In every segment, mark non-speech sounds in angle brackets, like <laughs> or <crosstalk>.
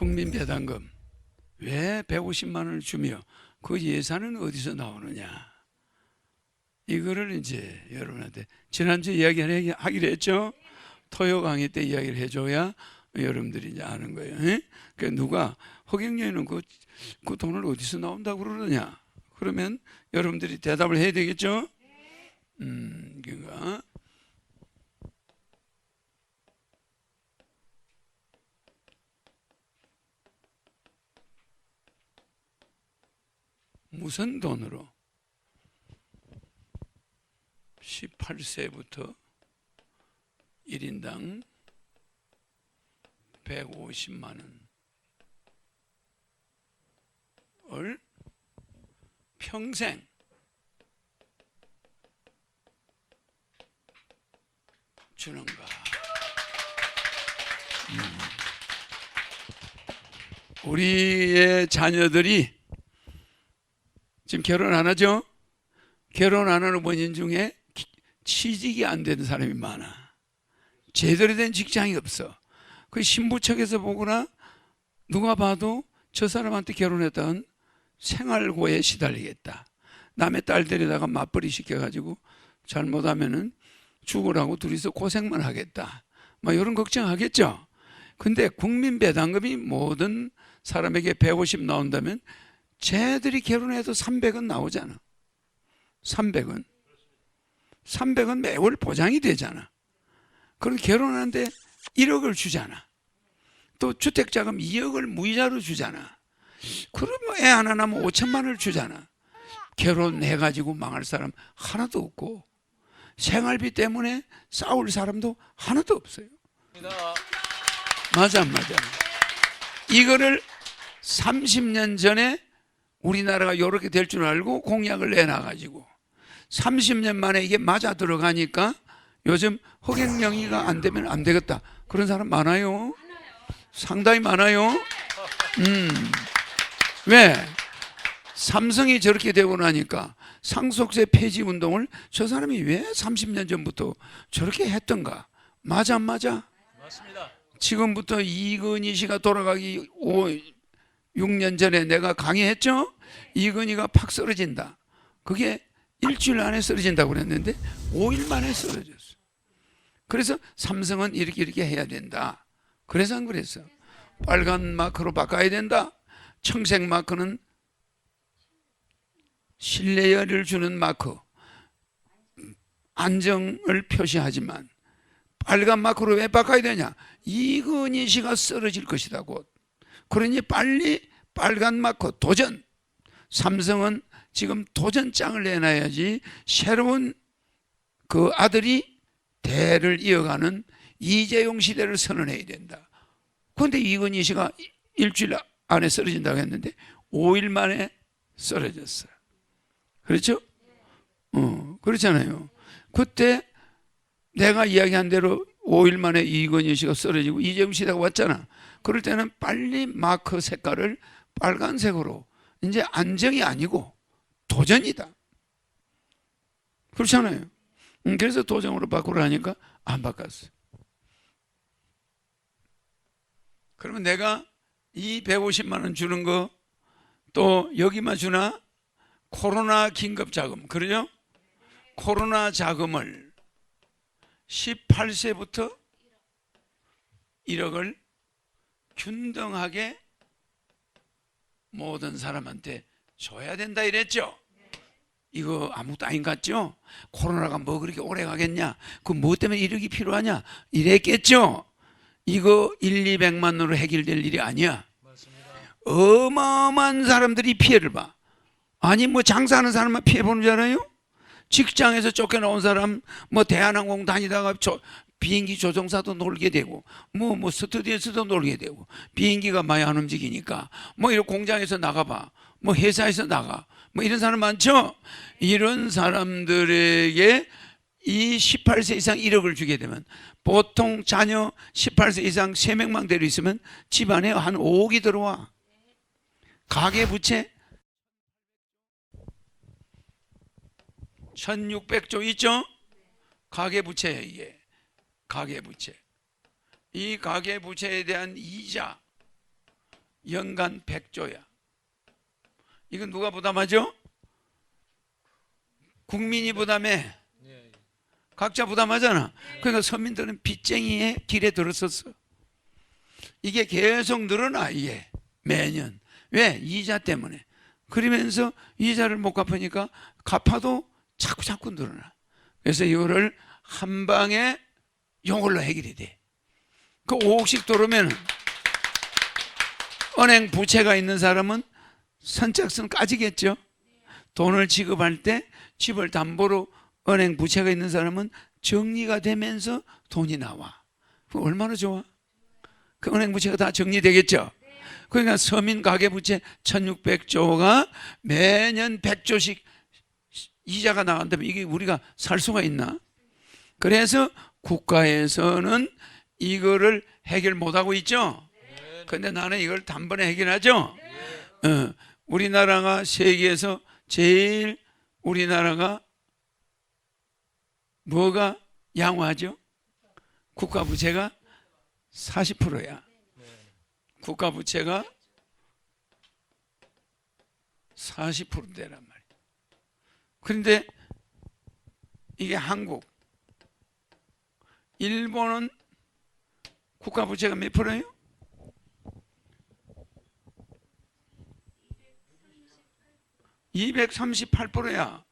국민 배당금 왜 150만 원을 주며 그 예산은 어디서 나오느냐? 이거를 이제 여러분한테 지난주 이야기를 하기로 했죠. 토요 강의 때 이야기를 해줘야 여러분들이 이제 아는 거예요. 예? 그 누가 허경영이는 그, 그 돈을 어디서 나온다고 그러느냐? 그러면 여러분들이 대답을 해야 되겠죠. 음, 그가 무슨 돈으로 18세부터 1인당 150만 원을 평생 주는가? 음. 우리의 자녀들이 결혼 안 하죠? 결혼 안 하는 본인 중에 기- 취직이 안 되는 사람이 많아. 제대로 된 직장이 없어. 그 신부책에서 보거나 누가 봐도 저 사람한테 결혼했던 생활고에 시달리겠다. 남의 딸 데려다가 맞벌이 시켜가지고 잘못하면은 죽으라고 둘이서 고생만 하겠다. 막 이런 걱정하겠죠. 근데 국민 배당금이 모든 사람에게 150 나온다면 쟤들이 결혼해도 300은 나오잖아. 300은. 300은 매월 보장이 되잖아. 그럼 결혼하는데 1억을 주잖아. 또 주택자금 2억을 무이자로 주잖아. 그러면 애 하나 낳으면 5천만 원을 주잖아. 결혼해가지고 망할 사람 하나도 없고 생활비 때문에 싸울 사람도 하나도 없어요. 맞아, 안 맞아. 이거를 30년 전에 우리나라가 이렇게 될 줄 알고 공약을 내놔가지고 30년 만에 이게 맞아 들어가니까 요즘 허경영이가 안 되면 안 되겠다. 그런 사람 많아요. 상당히 많아요. 음. 왜? 삼성이 저렇게 되고 나니까 상속세 폐지 운동을 저 사람이 왜 30년 전부터 저렇게 했던가? 맞아, 안 맞아? 맞습니다. 지금부터 이건희 씨가 돌아가기 5, 6년 전에 내가 강의했죠? 이건희가 팍 쓰러진다. 그게 일주일 안에 쓰러진다고 그랬는데 5일 만에 쓰러졌어. 그래서 삼성은 이렇게 이렇게 해야 된다. 그래서 안 그랬어. 빨간 마크로 바꿔야 된다. 청색 마크는 신뢰를 주는 마크. 안정을 표시하지만 빨간 마크로 왜 바꿔야 되냐? 이건희 씨가 쓰러질 것이다 곧. 그러니 빨리 빨간 마크 도전. 삼성은 지금 도전장을 내놔야지 새로운 그 아들이 대를 이어가는 이재용 시대를 선언해야 된다. 그런데 이건희 씨가 일주일 안에 쓰러진다고 했는데 5일 만에 쓰러졌어요. 그렇죠? 어, 그렇잖아요. 그때 내가 이야기한 대로 5일 만에 이건희 씨가 쓰러지고 이재용 시대가 왔잖아. 그럴 때는 빨리 마크 색깔을 빨간색으로 이제 안정이 아니고 도전이다. 그렇잖아요. 음, 그래서 도전으로 바꾸라니까 안 바꿨어. 그러면 내가 이 150만 원 주는 거 또 여기만 주나? 코로나 긴급 자금. 그러죠? 코로나 자금을 18세부터 1억을 균등하게 모든 사람한테 줘야 된다 이랬죠. 이거 아무것도 아닌 것 같죠? 코로나가 뭐 그렇게 오래 가겠냐? 그 뭐 때문에 1억이 필요하냐? 이랬겠죠? 이거 1, 200만으로 해결될 일이 아니야. 맞습니다. 어마어마한 사람들이 피해를 봐. 아니 뭐 장사하는 사람만 피해 보는 줄 알아요? 직장에서 쫓겨나온 사람 뭐 대한항공 다니다가 저 비행기 조종사도 놀게 되고 뭐뭐 스튜디오에서도 놀게 되고 비행기가 많이 안 움직이니까 뭐 이런 공장에서 나가봐 뭐 회사에서 나가 뭐 이런 사람 많죠 이런 사람들에게 이 18세 이상 1억을 주게 되면 보통 자녀 18세 이상 3명망대로 있으면 집안에 한 5억이 들어와 가계 부채 1600조 있죠? 가계 부채예요, 이게. 가계 부채. 이 가계 부채에 대한 이자 연간 100조야. 이건 누가 부담하죠? 국민이 부담해. 예. 각자 부담하잖아. 그러니까 서민들은 빚쟁이의 길에 들었었어. 이게 계속 늘어나 이게 매년. 왜? 이자 때문에. 그러면서 이자를 못 갚으니까 갚아도 자꾸 자꾸 늘어나. 그래서 이거를 한 방에 이걸로 해결이 돼. 그 5억씩 들어오면 은행 부채가 있는 사람은 선착순 까지겠죠. 돈을 지급할 때 집을 담보로 은행 부채가 있는 사람은 정리가 되면서 돈이 나와. 그 얼마나 좋아? 그 은행 부채가 다 정리되겠죠. 그러니까 서민 가계 부채 1600조가 매년 100조씩 이자가 나간다면 이게 우리가 살 수가 있나? 그래서 국가에서는 이거를 해결 못 하고 있죠. 근데 나는 이걸 단번에 해결하죠. 어, 우리나라가 세계에서 제일 우리나라가 뭐가 양호하죠? 국가 부채가 40%야. 국가 부채가 40%대란 말이야. 그런데 이게 한국, 일본은 국가 부채가 몇 프로예요? 238%야.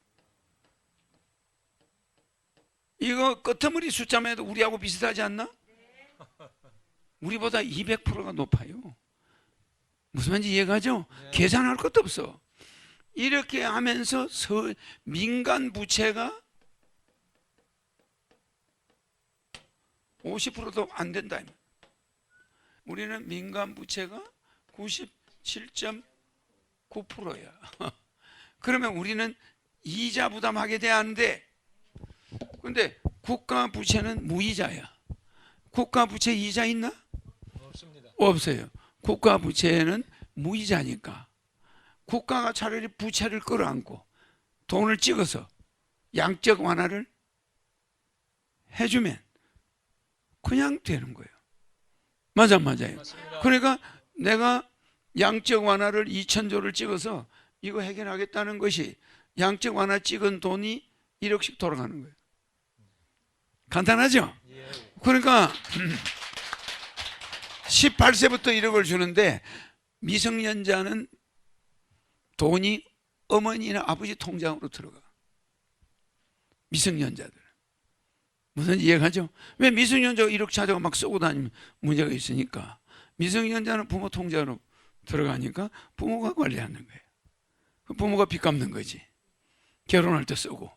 이거 끄트머리 숫자만 해도 우리하고 비슷하지 않나? 우리보다 200%가 높아요. 무슨 말인지 이해가죠? 네. 계산할 것도 없어. 이렇게 하면서 서, 민간 부채가 50%도 안 된다. 우리는 민간 부채가 97.9%야. <laughs> 그러면 우리는 이자 부담하게 돼야 하는데 근데 국가 부채는 무이자야. 국가 부채 이자 있나? 없습니다. 없어요. 국가 부채는 무이자니까 국가가 차라리 부채를 끌어안고 돈을 찍어서 양적 완화를 해주면 그냥 되는 거예요. 맞아 맞아요. 맞습니다. 그러니까 내가 양적 완화를 2천조를 찍어서 이거 해결하겠다는 것이 양적 완화 찍은 돈이 1억씩 돌아가는 거예요. 간단하죠? 예. 그러니까 18세부터 1억을 주는데 미성년자는 돈이 어머니나 아버지 통장으로 들어가. 미성년자들. 무슨 이해가죠? 왜 미성년자가 1억 찾아가 막 쓰고 다니면 문제가 있으니까. 미성년자는 부모 통장으로 들어가니까 부모가 관리하는 거예요. 그 부모가 빚 갚는 거지. 결혼할 때 쓰고.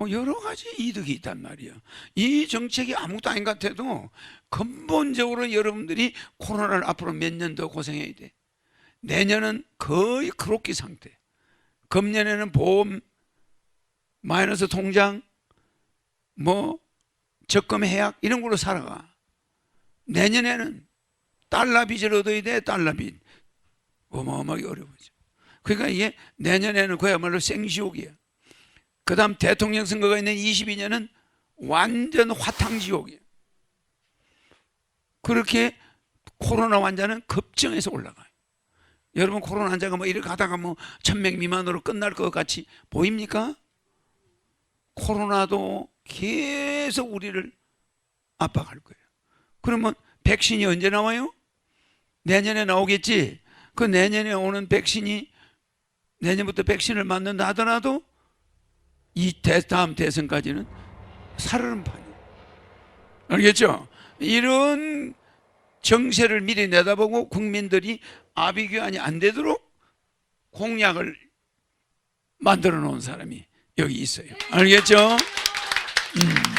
어, 여러 가지 이득이 있단 말이에요. 이 정책이 아무것도 아닌 것 같아도 근본적으로 여러분들이 코로나를 앞으로 몇 년 더 고생해야 돼. 내년은 거의 크로키 상태. 금년에는 보험, 마이너스 통장, 뭐 적금 해약 이런 걸로 살아가. 내년에는 달러 빚을 얻어야 돼. 달러 빚. 어마어마하게 어려워져. 그러니까 이게 내년에는 그야말로 생지옥이야. 그 다음 대통령 선거가 있는 22년은 완전 화탕지옥이에요. 그렇게 코로나 환자는 급증해서 올라가요. 여러분 코로나 환자가 뭐 이렇게 가다가 뭐 천명 미만으로 끝날 것 같이 보입니까? 코로나도 계속 우리를 압박할 거예요. 그러면 백신이 언제 나와요? 내년에 나오겠지. 그 내년에 오는 백신이 내년부터 백신을 맞는다 하더라도 이 대, 다음 대선까지는 살아는 판이에요. 알겠죠? 이런 정세를 미리 내다보고 국민들이 아비규환이 안 되도록 공약을 만들어 놓은 사람이 여기 있어요. 알겠죠? 음.